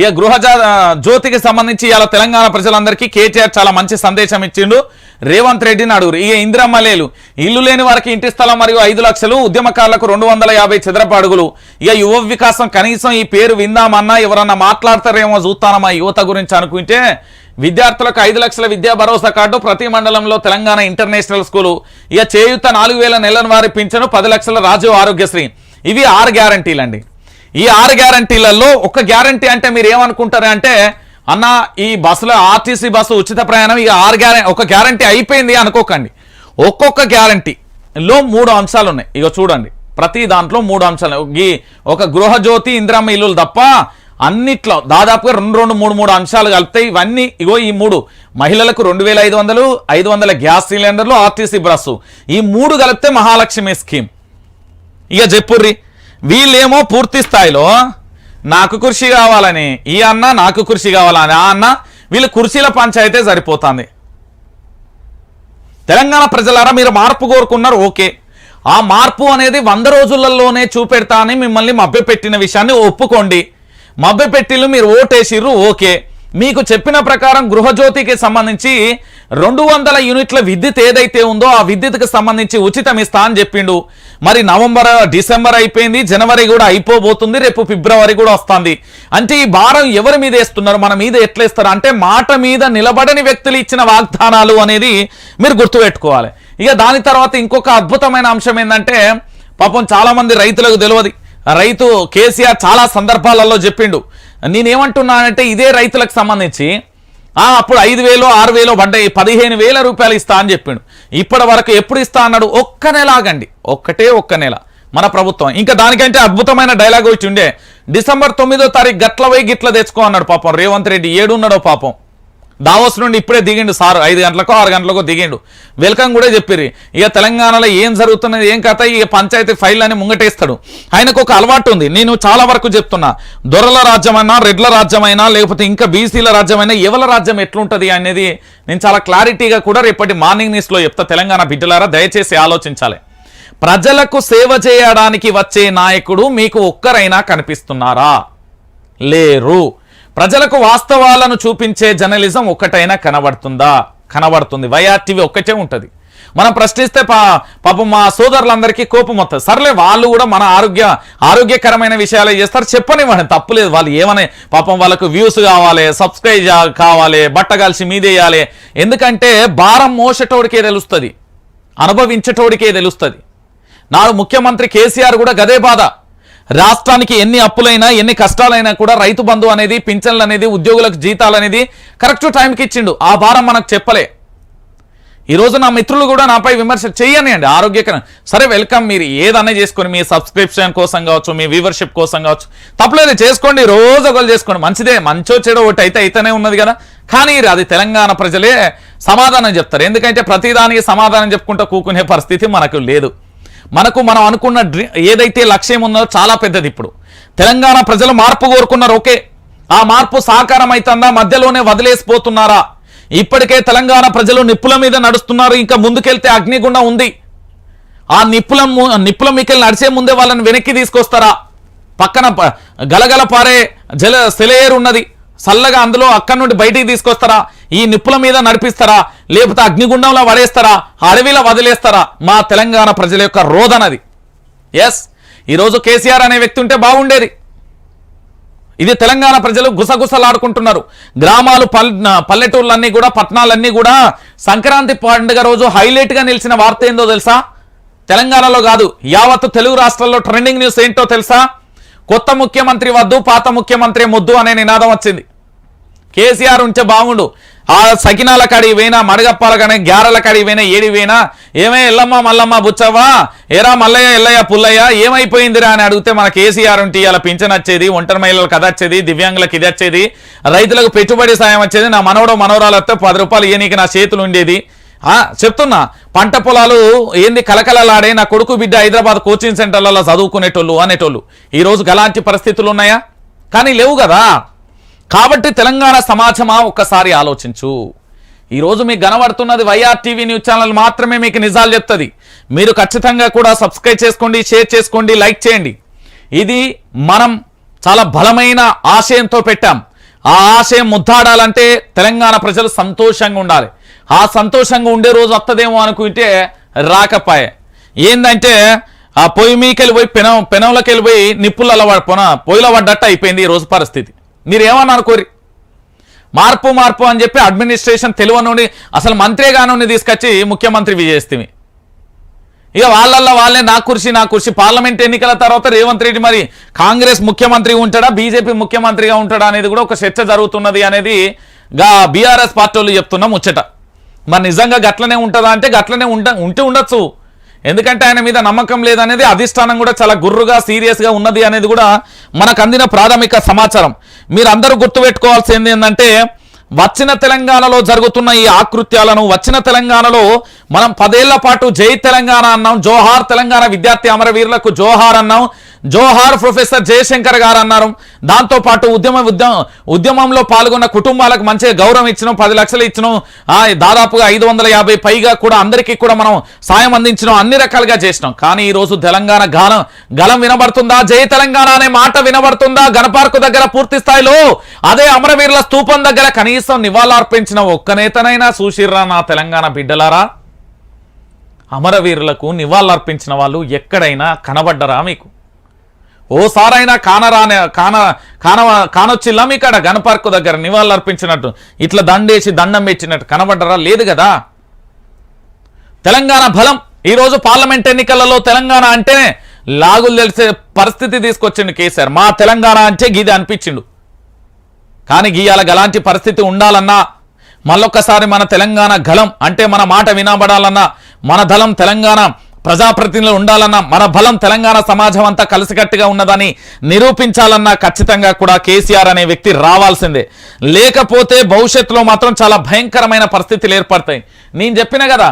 ఇక గృహ జ్యోతికి సంబంధించి ఇలా తెలంగాణ ప్రజలందరికీ కేటీఆర్ చాలా మంచి సందేశం ఇచ్చిండు. రేవంత్ రెడ్డిని అడుగురు. ఇక ఇందిరమ్మలేలు ఇల్లు లేని వారికి ఇంటి స్థలం మరియు ఐదు లక్షలు ఉద్యమకారులకు రెండు వందల యాభై చదరపు అడుగులు. ఇక యువ వికాసం కనీసం ఈ పేరు విందామన్నా ఎవరన్నా మాట్లాడతారేమో చూస్తానమ్మా యువత గురించి అనుకుంటే. విద్యార్థులకు ఐదు లక్షల విద్యా భరోసా కార్డు ప్రతి మండలంలో తెలంగాణ ఇంటర్నేషనల్ స్కూలు. ఇక చేయుత నాలుగు వేల నెలల వారి పింఛను పది లక్షల రాజీవ్ ఆరోగ్యశ్రీ. ఇవి ఆరు గ్యారంటీలండి. ఈ ఆరు గ్యారంటీలలో ఒక గ్యారంటీ అంటే మీరు ఏమనుకుంటారు అంటే అన్న ఈ బస్సులో ఆర్టీసీ బస్సు ఉచిత ప్రయాణం ఈ ఆరు గ్యారంటీ ఒక గ్యారంటీ అయిపోయింది అనుకోకండి. ఒక్కొక్క గ్యారంటీలో మూడు అంశాలు ఉన్నాయి. ఇక చూడండి. ప్రతి దాంట్లో మూడు అంశాలు ఈ ఒక గృహజ్యోతి ఇందిరమ్మ ఇల్లులు తప్ప అన్నిట్లో దాదాపుగా రెండు రెండు మూడు మూడు అంశాలు కలుపుతాయి. ఇవన్నీ ఇగో ఈ మూడు. మహిళలకు రెండు వేల ఐదు వందలు ఐదు వందల గ్యాస్ సిలిండర్లు ఆర్టీసీ బస్సు. ఈ మూడు కలిపితే మహాలక్ష్మి స్కీమ్. ఇక చెప్పుర్రి వీళ్ళేమో పూర్తి స్థాయిలో నాకు కుర్చీ కావాలని ఈ అన్న నాకు కుర్చీ కావాలని ఆ అన్న వీళ్ళు కుర్చీల పంచాయతే సరిపోతుంది. తెలంగాణ ప్రజలారా మీరు మార్పు కోరుకున్నారు ఓకే. ఆ మార్పు అనేది వంద రోజులలోనే చూపెడతా అని మిమ్మల్ని మభ్యపెట్టిన విషయాన్ని ఒప్పుకోండి. మభ్యపెట్టిలు మీరు ఓటేసిర్రు ఓకే. మీకు చెప్పిన ప్రకారం గృహజ్యోతికి సంబంధించి రెండు వందల యూనిట్ల విద్యుత్ ఏదైతే ఉందో ఆ విద్యుత్కి సంబంధించి ఉచితం ఇస్తా అని చెప్పిండు. మరి నవంబర్ డిసెంబర్ అయిపోయింది జనవరి కూడా అయిపోబోతుంది రేపు ఫిబ్రవరి కూడా వస్తుంది. అంటే ఈ భారం ఎవరి మీద వేస్తున్నారు మన మీద ఎట్లా ఇస్తారు అంటే మాట మీద నిలబడని వ్యక్తులు ఇచ్చిన వాగ్దానాలు అనేది మీరు గుర్తుపెట్టుకోవాలి. ఇక దాని తర్వాత ఇంకొక అద్భుతమైన అంశం ఏంటంటే పాపం చాలామంది రైతులకు తెలియదు. రైతు కేసీఆర్ చాలా సందర్భాలలో చెప్పిండు. నేనేమంటున్నానంటే ఇదే రైతులకు సంబంధించి ఆ అప్పుడు ఐదు వేలు ఆరు వేలో పడ్డాయి పదిహేను వేల రూపాయలు ఇస్తా అని చెప్పిండు. ఇప్పటి వరకు ఎప్పుడు ఇస్తా అన్నాడు? ఒక్క నెల ఆగండి. ఒక్కటే ఒక్క నెల. మన ప్రభుత్వం. ఇంకా దానికంటే అద్భుతమైన డైలాగ్ వచ్చి ఉండే డిసెంబర్ తొమ్మిదో తారీఖు గట్ల పోయి గిట్ల తెచ్చుకో అన్నాడు పాపం. రేవంత్ రెడ్డి ఏడున్నాడో పాపం. దావోస్ నుండి ఇప్పుడే దిగిండు సార్. ఐదు గంటలకు ఆరు గంటలకు దిగిండు. వెల్కమ్ కూడా చెప్పిర్రు. ఇక తెలంగాణలో ఏం జరుగుతున్నది ఏం కథ ఇక పంచాయతీ ఫైల్ అని ముంగటేస్తాడు. ఆయనకు ఒక అలవాటు ఉంది. నేను చాలా వరకు చెప్తున్నా దొరల రాజ్యమైనా రెడ్ల రాజ్యమైనా లేకపోతే ఇంకా బీసీల రాజ్యమైనా ఎవల రాజ్యం ఎట్లుంటుంది అనేది నేను చాలా క్లారిటీగా కూడా రేపటి మార్నింగ్ న్యూస్లో చెప్తా. తెలంగాణ బిడ్డలారా దయచేసి ఆలోచించాలి. ప్రజలకు సేవ చేయడానికి వచ్చే నాయకుడు మీకు ఒక్కరైనా కనిపిస్తున్నారా? లేరు. ప్రజలకు వాస్తవాలను చూపించే జర్నలిజం ఒక్కటైనా కనబడుతుందా? కనబడుతుంది. వైఆర్టీవీ ఒక్కటే ఉంటుంది. మనం ప్రశ్నిస్తే పా పాపం మా సోదరులందరికీ కోపం వస్తుంది సర్లే వాళ్ళు కూడా మన ఆరోగ్య ఆరోగ్యకరమైన విషయాలు చేస్తారు. చెప్పనివ్వండి. తప్పులేదు వాళ్ళు ఏమనే పాపం వాళ్ళకు వ్యూస్ కావాలి సబ్స్క్రైబ్ కావాలి బట్ట కలిసి మీదేయాలి. ఎందుకంటే భారం మోసటోడికే తెలుస్తుంది. అనుభవించటోడికే తెలుస్తుంది. నాడు ముఖ్యమంత్రి కేసీఆర్ కూడా గదే బాధ. రాష్ట్రానికి ఎన్ని అప్పులైనా ఎన్ని కష్టాలైనా కూడా రైతు బంధు అనేది పింఛన్లు అనేది ఉద్యోగులకు జీతాలు అనేది కరెక్ట్ టైంకి ఇచ్చిండు. ఆ భారం మనకు చెప్పలే. ఈరోజు నా మిత్రులు కూడా నాపై విమర్శ చేయనియండి ఆరోగ్యకరం. సరే వెల్కమ్ మీరు. ఏదన్నా చేసుకొని మీ సబ్స్క్రిప్షన్ కోసం కావచ్చు మీ వ్యూవర్షిప్ కోసం కావచ్చు తప్పలేదు చేసుకోండి. రోజు ఒకరు చేసుకోండి. మంచిదే మంచో చెడో ఒకటి అయితే అయితేనే ఉన్నది కదా. కానీ అది తెలంగాణ ప్రజలే సమాధానం చెప్తారు. ఎందుకంటే ప్రతిదానికి సమాధానం చెప్పుకుంటూ కూకునే పరిస్థితి మనకు లేదు. మనకు మనం అనుకున్న డ్రీ ఏదైతే లక్ష్యం ఉన్నదో చాలా పెద్దది ఇప్పుడు. తెలంగాణ ప్రజలు మార్పు కోరుకున్నారు ఓకే. ఆ మార్పు సాకారం అవుతుందా మధ్యలోనే వదిలేసిపోతున్నారా? ఇప్పటికే తెలంగాణ ప్రజలు నిప్పుల మీద నడుస్తున్నారు ఇంకా ముందుకెళ్తే అగ్నిగుండం ఉంది. ఆ నిప్పుల ము- నిప్పుల మీకెళ్ళి నడిచే ముందే వాళ్ళని వెనక్కి తీసుకొస్తారా? పక్కన ప- గలగల పారే జల సెలయేరు ఉన్నది చల్లగా అందులో అక్కడి నుండి బయటికి తీసుకొస్తారా? ఈ నిప్పుల మీద నడిపిస్తారా? లేకపోతే అగ్నిగుండంలో పడేస్తారా? అడవిలో వదిలేస్తారా? మా తెలంగాణ ప్రజల యొక్క రోదనది ఎస్ ఈరోజు కేసీఆర్ అనే వ్యక్తి ఉంటే బాగుండేది. ఇది తెలంగాణ ప్రజలు గుసగుసలాడుకుంటున్నారు. గ్రామాలు పల్ పల్లెటూర్లన్నీ కూడా పట్టణాలన్నీ కూడా సంక్రాంతి పండుగ రోజు హైలైట్గా నిలిచిన వార్త ఏందో తెలుసా? తెలంగాణలో కాదు యావత్తు తెలుగు రాష్ట్రాల్లో ట్రెండింగ్ న్యూస్ ఏంటో తెలుసా? కొత్త ముఖ్యమంత్రి వద్దు పాత ముఖ్యమంత్రి ముద్దు అనే నినాదం వచ్చింది. కేసీఆర్ ఉంటే బాగుండు. ఆ సకినాల కాడికి పోయినా మడగప్పాల కానీ గ్యారల కాడి పోయినా ఏడి పోయినా ఏమే ఎల్లమ్మ మల్లమ్మ బుచ్చవ్వా ఏరా మల్లయ్య ఎల్లయ్య పుల్లయ్య ఏమైపోయిందిరా అని అడిగితే మన కేసీఆర్ ఉంటే ఇలా పింఛన్ వచ్చేది ఒంటరి మహిళలకు అది వచ్చేది దివ్యాంగులకు ఇది వచ్చేది రైతులకు పెట్టుబడి సాయం వచ్చేది నా మనవడు మనవరాలు వస్తే పది రూపాయలు ఇయ్యనీకి నా చేతులు ఉండేది. చెప్తున్నా పంట పొలాలు ఏంది కలకలలాడే నా కొడుకు బిడ్డ హైదరాబాద్ కోచింగ్ సెంటర్లలో చదువుకునేటోళ్ళు అనేటోళ్ళు. ఈరోజు గలాంటి పరిస్థితులు ఉన్నాయా? కానీ లేవు కదా. కాబట్టి తెలంగాణ సమాజమా? ఒక్కసారి ఆలోచించు. ఈరోజు మీకు కనబడుతున్నది వైఆర్ టీవీ న్యూస్ ఛానల్ మాత్రమే మీకు నిజాలు చెప్తుంది. మీరు ఖచ్చితంగా కూడా సబ్స్క్రైబ్ చేసుకోండి షేర్ చేసుకోండి లైక్ చేయండి. ఇది మనం చాలా బలమైన ఆశయంతో పెట్టాం. ఆ ఆశయం ముద్దాడాలంటే తెలంగాణ ప్రజలు సంతోషంగా ఉండాలి. ఆ సంతోషంగా ఉండే రోజు వస్తుందేమో అనుకుంటే రాకపాయే. ఏందంటే ఆ పొయ్యి మీకెళ్ళి పోయి పెనం పెనంలోకి వెళ్ళిపోయి నిప్పులలో పడ- పొన పొయ్యిలో పడ్డట్టు అయిపోయింది ఈ రోజు పరిస్థితి. మీరు ఏమన్నా అనుకోరి మార్పు మార్పు అని చెప్పి అడ్మినిస్ట్రేషన్ తెలివనుండి అసలు మంత్రే గానుండి తీసుకొచ్చి ముఖ్యమంత్రి చేస్తే ఇక వాళ్ళల్లో వాళ్ళే నా కుర్చీ నా కుర్చీ. పార్లమెంట్ ఎన్నికల తర్వాత రేవంత్ రెడ్డి మరి కాంగ్రెస్ ముఖ్యమంత్రి ఉంటాడా బీజేపీ ముఖ్యమంత్రిగా ఉంటాడా అనేది కూడా ఒక చర్చ జరుగుతున్నది అనేది గా బీఆర్ఎస్ పార్టీ వాళ్ళు చెప్తున్న ముచ్చట. మరి నిజంగా గట్లనే ఉంటుందా అంటే గట్లనే ఉండ ఉంటే ఉండొచ్చు. ఎందుకంటే ఆయన మీద నమ్మకం లేదనేది అధిష్టానం కూడా చాలా గుర్రుగా సీరియస్గా ఉన్నది అనేది కూడా మనకు అందిన ప్రాథమిక సమాచారం. మీరు అందరూ గుర్తుపెట్టుకోవాల్సింది ఏంటంటే వచ్చిన తెలంగాణలో జరుగుతున్న ఈ ఆకృత్యాలను వచ్చిన తెలంగాణలో మనం పదేళ్ళ పాటు జై తెలంగాణ అన్నాం జోహార్ తెలంగాణ విద్యార్థి అమరవీరులకు జోహార్ అన్నాం జోహార్ ప్రొఫెసర్ జయశంకర్ గారు అన్నారు. దాంతో పాటు ఉద్యమ ఉద్యమ ఉద్యమంలో పాల్గొన్న కుటుంబాలకు మంచిగా గౌరవం ఇచ్చినాం పది లక్షలు ఇచ్చినాం ఆ, దాదాపుగా ఐదు వందల యాభై పైగా కూడా అందరికీ కూడా మనం సాయం అందించినాం అన్ని రకాలుగా చేసినాం. కానీ ఈరోజు తెలంగాణ గానం గలం వినబడుతుందా? జయ తెలంగాణ అనే మాట వినబడుతుందా? గణపార్కు దగ్గర పూర్తి స్థాయిలో అదే అమరవీరుల స్థూపం దగ్గర కనీసం నివాళులర్పించిన ఒక్క నేతనైనా చూసిర్రా నా తెలంగాణ బిడ్డలారా? అమరవీరులకు నివాళులర్పించిన వాళ్ళు ఎక్కడైనా కనబడ్డరా మీకు? ఓసారైనా కానరానే కాన కాన కానొచ్చిల్లా మీకాడ గణపార్కు దగ్గర నివాళులర్పించినట్టు? ఇట్లా దండేసి దండం పెట్టినట్టు కనబడ్డరా? లేదు కదా? తెలంగాణ బలం. ఈరోజు పార్లమెంట్ ఎన్నికలలో తెలంగాణ అంటేనే లాగులు తెలిసే పరిస్థితి తీసుకొచ్చిండు కేసీఆర్. మా తెలంగాణ అంటే గీది అనిపించిండు. కానీ గీయాల గలాంటి పరిస్థితి ఉండాలన్నా మళ్ళొక్కసారి మన తెలంగాణ గలం అంటే మన మాట వినబడాలన్నా మన దళం తెలంగాణ ప్రజాప్రతినిధులు ఉండాలన్నా మన బలం తెలంగాణ సమాజం అంతా కలిసికట్టుగా ఉన్నదని నిరూపించాలన్నా ఖచ్చితంగా కూడా కేసీఆర్ అనే వ్యక్తి రావాల్సిందే. లేకపోతే భవిష్యత్తులో మాత్రం చాలా భయంకరమైన పరిస్థితులు ఏర్పడతాయి. నేను చెప్పిన కదా